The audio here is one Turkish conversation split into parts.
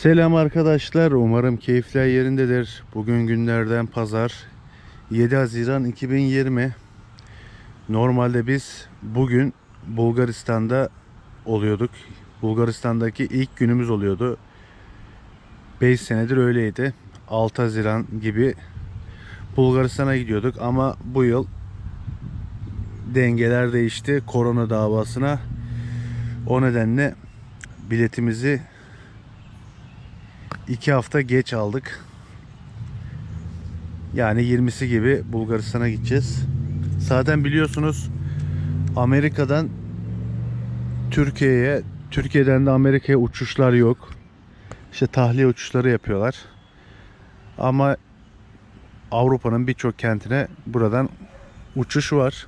Selam arkadaşlar. Umarım keyifler yerindedir. Bugün günlerden pazar. 7 Haziran 2020. Normalde biz bugün Bulgaristan'da oluyorduk. Bulgaristan'daki ilk günümüz oluyordu. 5 senedir öyleydi. 6 Haziran gibi Bulgaristan'a gidiyorduk ama bu yıl dengeler değişti korona davasına. O nedenle biletimizi iki hafta geç aldık. Yani 20'si gibi Bulgaristan'a gideceğiz. Zaten biliyorsunuz Amerika'dan Türkiye'ye, Türkiye'den de Amerika'ya uçuşlar yok. İşte tahliye uçuşları yapıyorlar. Ama Avrupa'nın birçok kentine buradan uçuş var.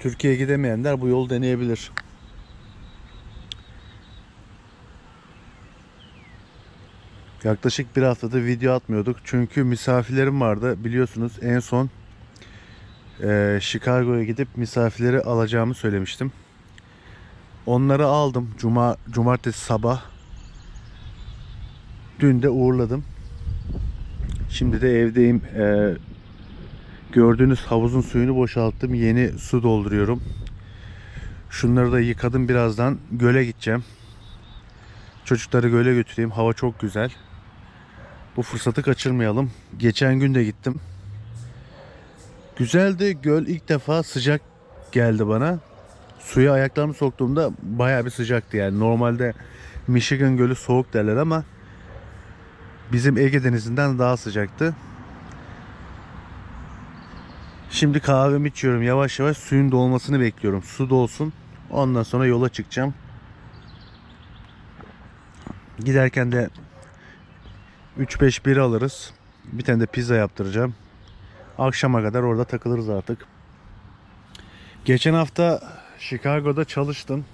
Türkiye'ye gidemeyenler bu yolu deneyebilir. Yaklaşık bir haftadır video atmıyorduk. Çünkü misafirlerim vardı. Biliyorsunuz en son eee Chicago'ya gidip misafirleri alacağımı söylemiştim. Onları aldım. Cuma, cumartesi sabah. Dün de uğurladım. Şimdi de evdeyim. Eee, gördüğünüz havuzun suyunu boşalttım. Yeni su dolduruyorum. Şunları da yıkadım birazdan. Göle gideceğim. Çocukları göle götüreyim. Hava çok güzel. Bu fırsatı kaçırmayalım. Geçen gün de gittim. Güzeldi. Göl ilk defa sıcak geldi bana. Suya ayaklarımı soktuğumda bayağı bir sıcaktı yani. Normalde Michigan Gölü soğuk derler ama bizim Ege Denizi'nden daha sıcaktı. Şimdi kahvemi içiyorum. Yavaş yavaş suyun dolmasını bekliyorum. Su dolsun. Ondan sonra yola çıkacağım. Giderken de 3-5 bira alırız. Bir tane de pizza yaptıracağım. Akşama kadar orada takılırız artık. Geçen hafta Chicago'da çalıştım.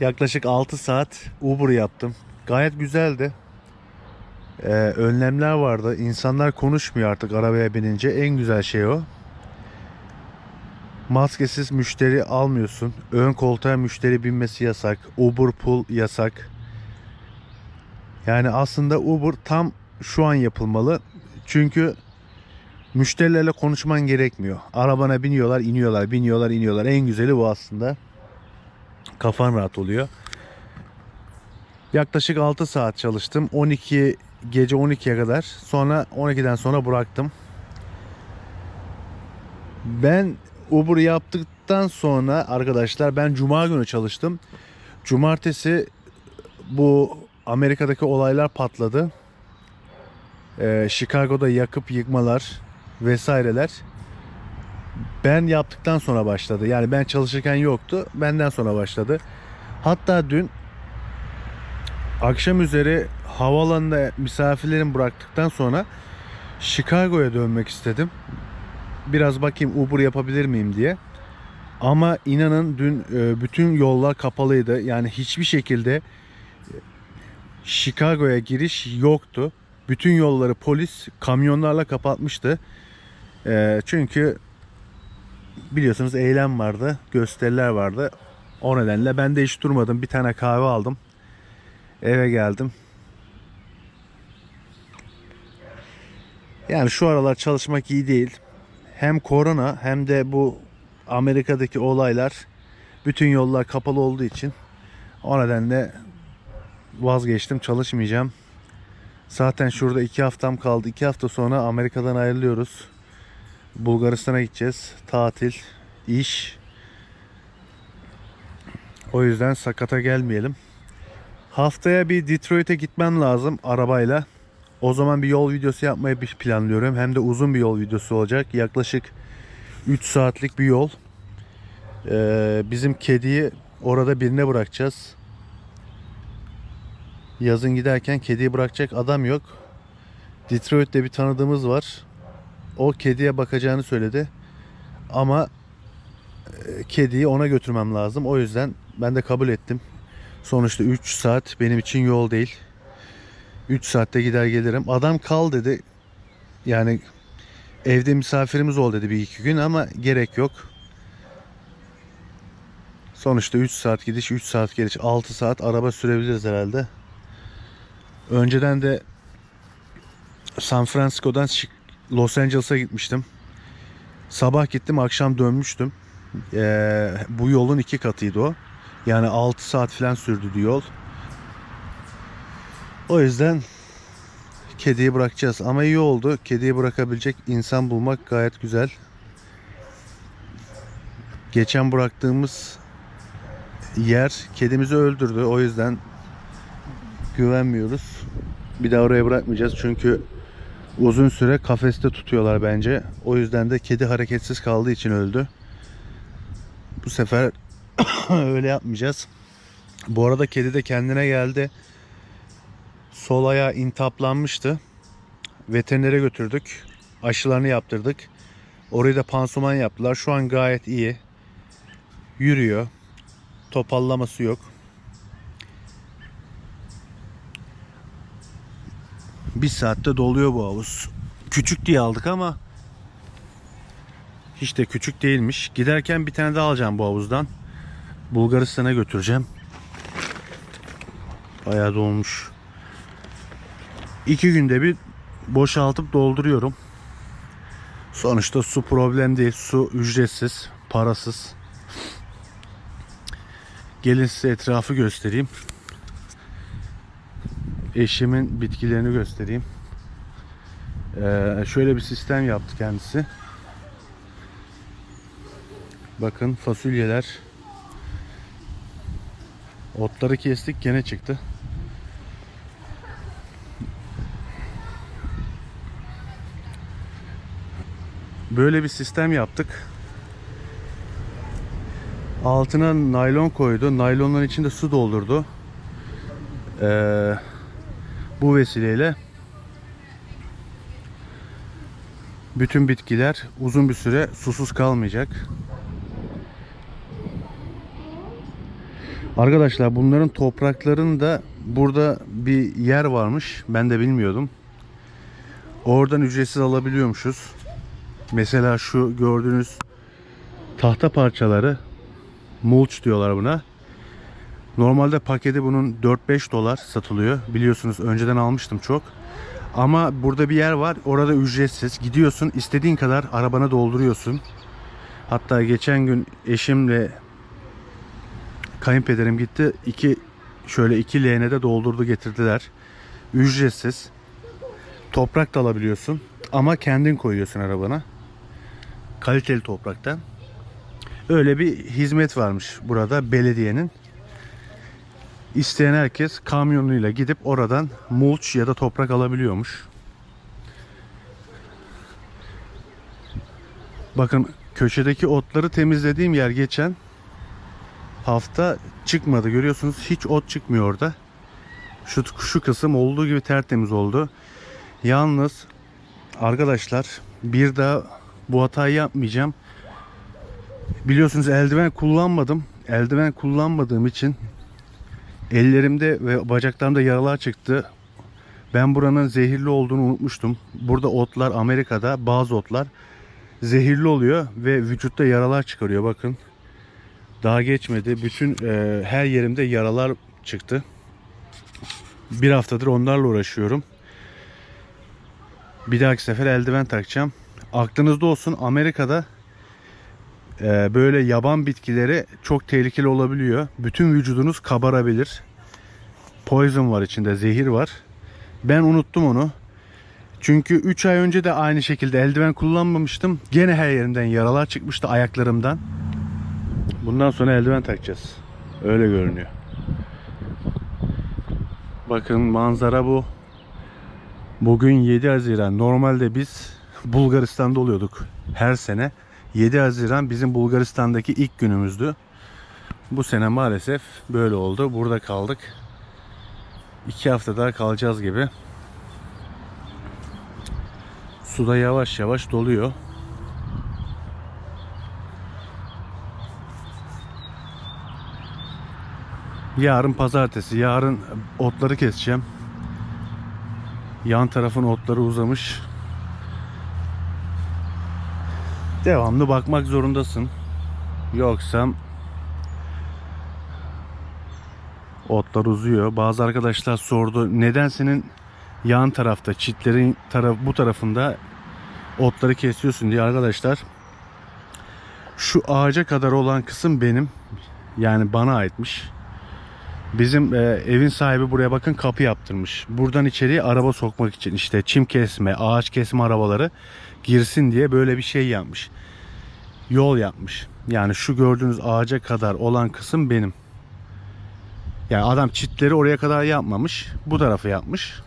Yaklaşık 6 saat Uber yaptım. Gayet güzeldi. Ee, önlemler vardı. İnsanlar konuşmuyor artık arabaya binince. En güzel şey o. Maskesiz müşteri almıyorsun. Ön koltuğa müşteri binmesi yasak. Uber Pool yasak. Yani aslında Uber tam şu an yapılmalı. Çünkü müşterilerle konuşman gerekmiyor. Arabana biniyorlar, iniyorlar, biniyorlar, iniyorlar. En güzeli bu aslında. Kafan rahat oluyor. Yaklaşık 6 saat çalıştım. 12 gece 12'ye kadar. Sonra 12'den sonra bıraktım. Ben Uber yaptıktan sonra arkadaşlar ben cuma günü çalıştım. Cumartesi bu Amerika'daki olaylar patladı. Ee, Chicago'da yakıp yıkmalar vesaireler. Ben yaptıktan sonra başladı. Yani ben çalışırken yoktu. Benden sonra başladı. Hatta dün akşam üzeri havalanında misafirlerimi bıraktıktan sonra Chicago'ya dönmek istedim. Biraz bakayım Uber yapabilir miyim diye. Ama inanın dün e, bütün yollar kapalıydı. Yani hiçbir şekilde Chicago'ya giriş yoktu. Bütün yolları polis kamyonlarla kapatmıştı. E, çünkü biliyorsunuz eylem vardı, gösteriler vardı. O nedenle ben de hiç durmadım. Bir tane kahve aldım. Eve geldim. Yani şu aralar çalışmak iyi değil. Hem korona hem de bu Amerika'daki olaylar bütün yollar kapalı olduğu için o nedenle vazgeçtim çalışmayacağım. Zaten şurada iki haftam kaldı. İki hafta sonra Amerika'dan ayrılıyoruz. Bulgaristan'a gideceğiz. Tatil, iş. O yüzden sakata gelmeyelim. Haftaya bir Detroit'e gitmem lazım arabayla. O zaman bir yol videosu yapmayı bir planlıyorum. Hem de uzun bir yol videosu olacak. Yaklaşık 3 saatlik bir yol. Ee, bizim kediyi orada birine bırakacağız. Yazın giderken kediyi bırakacak adam yok. Detroit'te bir tanıdığımız var. O kediye bakacağını söyledi. Ama e, kediyi ona götürmem lazım. O yüzden ben de kabul ettim. Sonuçta 3 saat benim için yol değil. 3 saatte gider gelirim. Adam kal dedi. Yani evde misafirimiz ol dedi bir iki gün ama gerek yok. Sonuçta 3 saat gidiş 3 saat geliş 6 saat araba sürebiliriz herhalde. Önceden de San Francisco'dan Los Angeles'a gitmiştim. Sabah gittim akşam dönmüştüm. Ee, bu yolun iki katıydı o. Yani 6 saat falan sürdü yol. O yüzden kediyi bırakacağız. Ama iyi oldu. Kediyi bırakabilecek insan bulmak gayet güzel. Geçen bıraktığımız yer kedimizi öldürdü. O yüzden güvenmiyoruz. Bir daha oraya bırakmayacağız. Çünkü uzun süre kafeste tutuyorlar bence. O yüzden de kedi hareketsiz kaldığı için öldü. Bu sefer öyle yapmayacağız. Bu arada kedi de kendine geldi. Sol ayağı intaplanmıştı. Veterinere götürdük. Aşılarını yaptırdık. Orayı da pansuman yaptılar. Şu an gayet iyi. Yürüyor. Topallaması yok. Bir saatte doluyor bu havuz. Küçük diye aldık ama hiç de küçük değilmiş. Giderken bir tane daha alacağım bu havuzdan. Bulgaristan'a götüreceğim. Bayağı dolmuş. İki günde bir boşaltıp dolduruyorum. Sonuçta su problem değil. Su ücretsiz, parasız. Gelin size etrafı göstereyim. Eşimin bitkilerini göstereyim. Ee, şöyle bir sistem yaptı kendisi. Bakın fasulyeler. Otları kestik gene çıktı. Böyle bir sistem yaptık. Altına naylon koydu. Naylonların içinde su doldurdu. Ee, bu vesileyle bütün bitkiler uzun bir süre susuz kalmayacak. Arkadaşlar bunların topraklarında burada bir yer varmış. Ben de bilmiyordum. Oradan ücretsiz alabiliyormuşuz. Mesela şu gördüğünüz tahta parçaları mulch diyorlar buna. Normalde paketi bunun 4-5 dolar satılıyor. Biliyorsunuz önceden almıştım çok. Ama burada bir yer var. Orada ücretsiz. Gidiyorsun istediğin kadar arabana dolduruyorsun. Hatta geçen gün eşimle kayınpederim gitti. iki şöyle iki leğene doldurdu getirdiler. Ücretsiz. Toprak da alabiliyorsun. Ama kendin koyuyorsun arabana. Kaliteli topraktan. Öyle bir hizmet varmış burada belediyenin. İsteyen herkes kamyonuyla gidip oradan mulch ya da toprak alabiliyormuş. Bakın köşedeki otları temizlediğim yer geçen hafta çıkmadı. Görüyorsunuz hiç ot çıkmıyor orada. Şu, şu kısım olduğu gibi tertemiz oldu. Yalnız arkadaşlar bir daha bu hatayı yapmayacağım. Biliyorsunuz eldiven kullanmadım. Eldiven kullanmadığım için ellerimde ve bacaklarımda yaralar çıktı. Ben buranın zehirli olduğunu unutmuştum. Burada otlar Amerika'da bazı otlar zehirli oluyor ve vücutta yaralar çıkarıyor bakın. Daha geçmedi. Bütün e, her yerimde yaralar çıktı. Bir haftadır onlarla uğraşıyorum. Bir dahaki sefer eldiven takacağım. Aklınızda olsun Amerika'da böyle yaban bitkileri çok tehlikeli olabiliyor. Bütün vücudunuz kabarabilir. Poison var içinde, zehir var. Ben unuttum onu. Çünkü 3 ay önce de aynı şekilde eldiven kullanmamıştım. Gene her yerimden yaralar çıkmıştı ayaklarımdan. Bundan sonra eldiven takacağız. Öyle görünüyor. Bakın manzara bu. Bugün 7 Haziran. Normalde biz Bulgaristan'da oluyorduk her sene. 7 Haziran bizim Bulgaristan'daki ilk günümüzdü. Bu sene maalesef böyle oldu. Burada kaldık. 2 hafta daha kalacağız gibi. Suda yavaş yavaş doluyor. Yarın pazartesi. Yarın otları keseceğim. Yan tarafın otları uzamış. devamlı bakmak zorundasın. Yoksa otlar uzuyor. Bazı arkadaşlar sordu neden senin yan tarafta çitlerin taraf bu tarafında otları kesiyorsun diye arkadaşlar. Şu ağaca kadar olan kısım benim. Yani bana aitmiş. Bizim e, evin sahibi buraya bakın kapı yaptırmış. Buradan içeriye araba sokmak için işte çim kesme, ağaç kesme arabaları girsin diye böyle bir şey yapmış. Yol yapmış. Yani şu gördüğünüz ağaca kadar olan kısım benim. Yani adam çitleri oraya kadar yapmamış. Bu tarafı yapmış.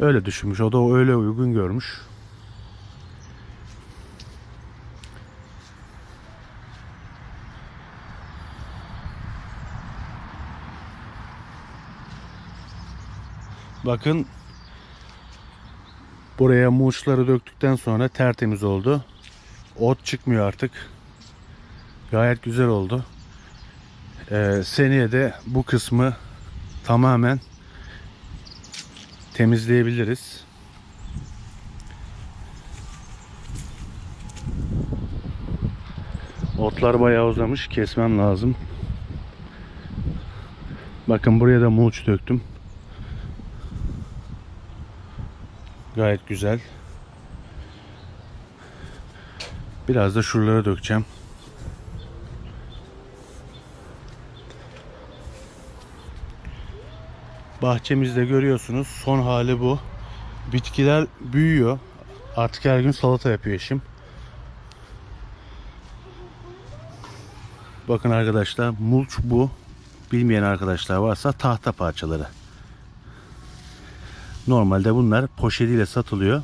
Öyle düşünmüş. O da öyle uygun görmüş. Bakın buraya muşları döktükten sonra tertemiz oldu. Ot çıkmıyor artık. Gayet güzel oldu. Ee, seneye de bu kısmı tamamen temizleyebiliriz. Otlar bayağı uzamış. Kesmem lazım. Bakın buraya da mulç döktüm. Gayet güzel. Biraz da şuralara dökeceğim. Bahçemizde görüyorsunuz son hali bu. Bitkiler büyüyor. Artık her gün salata yapıyor eşim. Bakın arkadaşlar mulç bu. Bilmeyen arkadaşlar varsa tahta parçaları. Normalde bunlar poşetiyle satılıyor.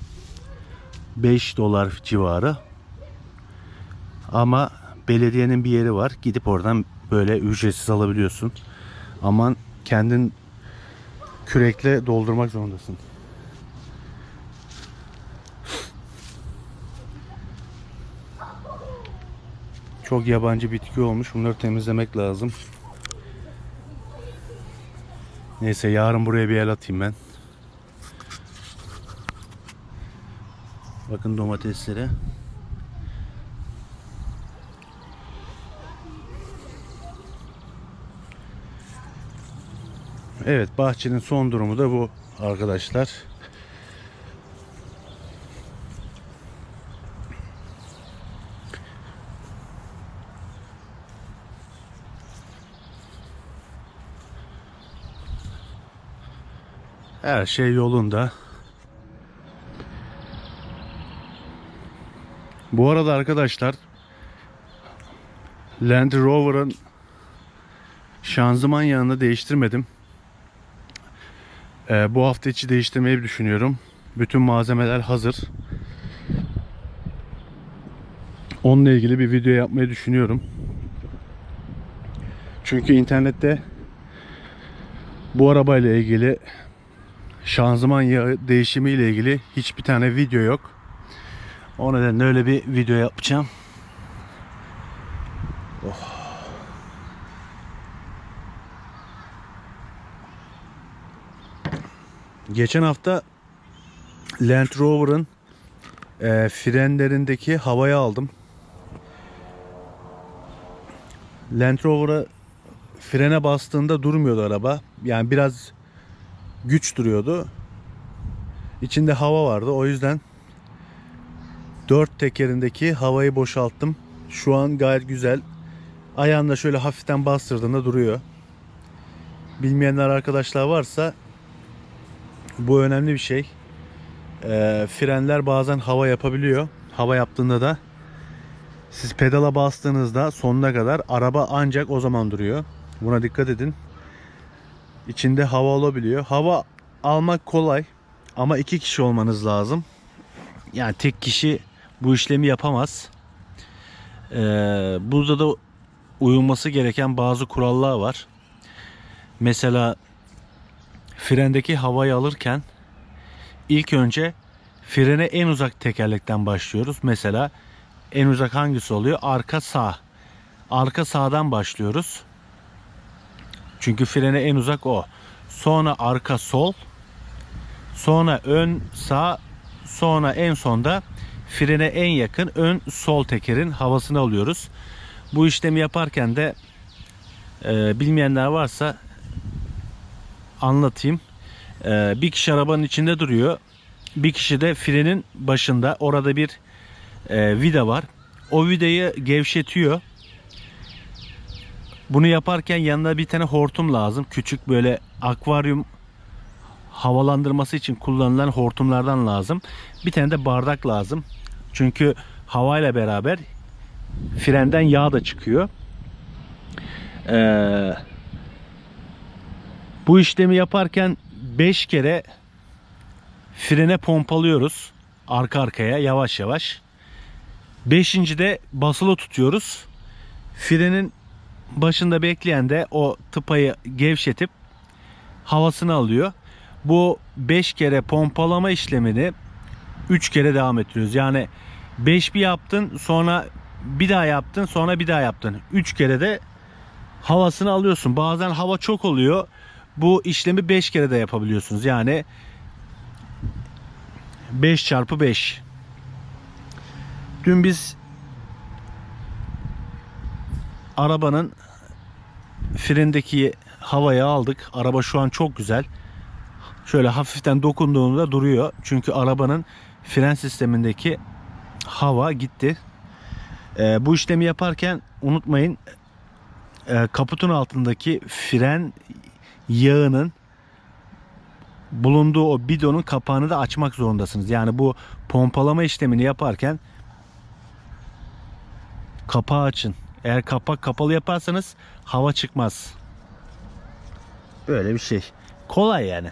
5 dolar civarı. Ama belediyenin bir yeri var. Gidip oradan böyle ücretsiz alabiliyorsun. Aman kendin kürekle doldurmak zorundasın. Çok yabancı bitki olmuş. Bunları temizlemek lazım. Neyse yarın buraya bir el atayım ben. Bakın domateslere. Evet bahçenin son durumu da bu arkadaşlar. Her şey yolunda. Bu arada arkadaşlar Land Rover'ın şanzıman yanını değiştirmedim. Ee, bu hafta içi değiştirmeyi düşünüyorum. Bütün malzemeler hazır. Onunla ilgili bir video yapmayı düşünüyorum. Çünkü internette bu arabayla ilgili şanzıman yağı değişimi ile ilgili hiçbir tane video yok. O nedenle öyle bir video yapacağım. Oh. Geçen hafta Land Rover'ın e, frenlerindeki havayı aldım. Land Rover'a frene bastığında durmuyordu araba. Yani biraz güç duruyordu. İçinde hava vardı. O yüzden dört tekerindeki havayı boşalttım. Şu an gayet güzel. Ayağında şöyle hafiften bastırdığında duruyor. Bilmeyenler arkadaşlar varsa bu önemli bir şey. Ee, frenler bazen hava yapabiliyor. Hava yaptığında da siz pedala bastığınızda sonuna kadar araba ancak o zaman duruyor. Buna dikkat edin. İçinde hava olabiliyor. Hava almak kolay ama iki kişi olmanız lazım. Yani tek kişi bu işlemi yapamaz. Ee, burada da uyulması gereken bazı kurallar var. Mesela frendeki havayı alırken ilk önce frene en uzak tekerlekten başlıyoruz. Mesela en uzak hangisi oluyor? Arka sağ. Arka sağdan başlıyoruz. Çünkü frene en uzak o. Sonra arka sol. Sonra ön sağ. Sonra en sonda frene en yakın ön sol tekerin havasını alıyoruz. Bu işlemi yaparken de Ee, bilmeyenler varsa anlatayım. Ee, bir kişi arabanın içinde duruyor. Bir kişi de frenin başında. Orada bir e, vida var. O vidayı gevşetiyor. Bunu yaparken yanına bir tane hortum lazım. Küçük böyle akvaryum havalandırması için kullanılan hortumlardan lazım. Bir tane de bardak lazım. Çünkü havayla beraber frenden yağ da çıkıyor. Ee, bu işlemi yaparken 5 kere frene pompalıyoruz. Arka arkaya yavaş yavaş. Beşinci de basılı tutuyoruz. Frenin başında bekleyen de o tıpayı gevşetip havasını alıyor. Bu 5 kere pompalama işlemini 3 kere devam ettiriyoruz. Yani 5 bir yaptın sonra bir daha yaptın sonra bir daha yaptın. 3 kere de havasını alıyorsun. Bazen hava çok oluyor. Bu işlemi 5 kere de yapabiliyorsunuz. Yani 5 çarpı 5. Dün biz arabanın frendeki havayı aldık. Araba şu an çok güzel. Şöyle hafiften dokunduğunda duruyor. Çünkü arabanın fren sistemindeki hava gitti. Ee, bu işlemi yaparken unutmayın e, kaputun altındaki fren yağının bulunduğu o bidonun kapağını da açmak zorundasınız. Yani bu pompalama işlemini yaparken kapağı açın. Eğer kapak kapalı yaparsanız hava çıkmaz. Böyle bir şey. Kolay yani.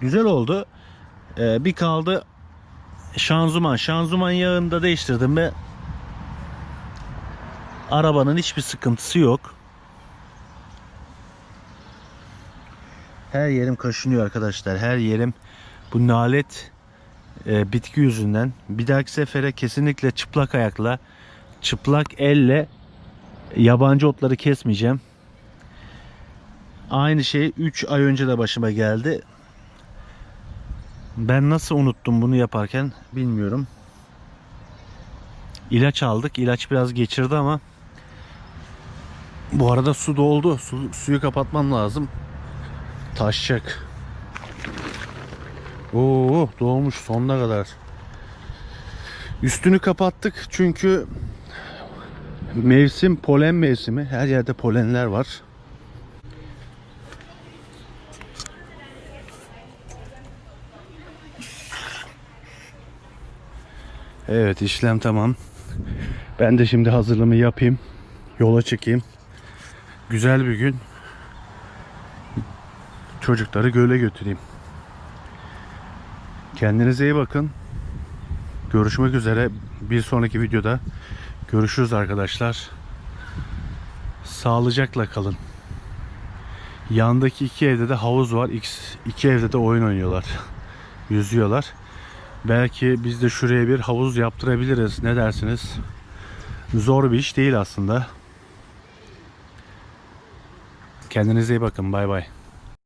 Güzel oldu. Ee, bir kaldı şanzıman. Şanzıman yağını da değiştirdim ve arabanın hiçbir sıkıntısı yok. Her yerim kaşınıyor arkadaşlar. Her yerim bu nalet e, bitki yüzünden. Bir dahaki sefere kesinlikle çıplak ayakla, çıplak elle yabancı otları kesmeyeceğim. Aynı şey 3 ay önce de başıma geldi. Ben nasıl unuttum bunu yaparken bilmiyorum. İlaç aldık. İlaç biraz geçirdi ama bu arada su doldu. Su, suyu kapatmam lazım. Taşacak. Oo doğmuş sonuna kadar. Üstünü kapattık çünkü mevsim polen mevsimi. Her yerde polenler var. Evet işlem tamam. Ben de şimdi hazırlığımı yapayım. Yola çıkayım. Güzel bir gün. Çocukları göle götüreyim. Kendinize iyi bakın. Görüşmek üzere. Bir sonraki videoda görüşürüz arkadaşlar. Sağlıcakla kalın. Yandaki iki evde de havuz var. İki- evde de oyun oynuyorlar. Yüzüyorlar. Belki biz de şuraya bir havuz yaptırabiliriz. Ne dersiniz? Zor bir iş değil aslında. Kendinize iyi bakın. Bay bay.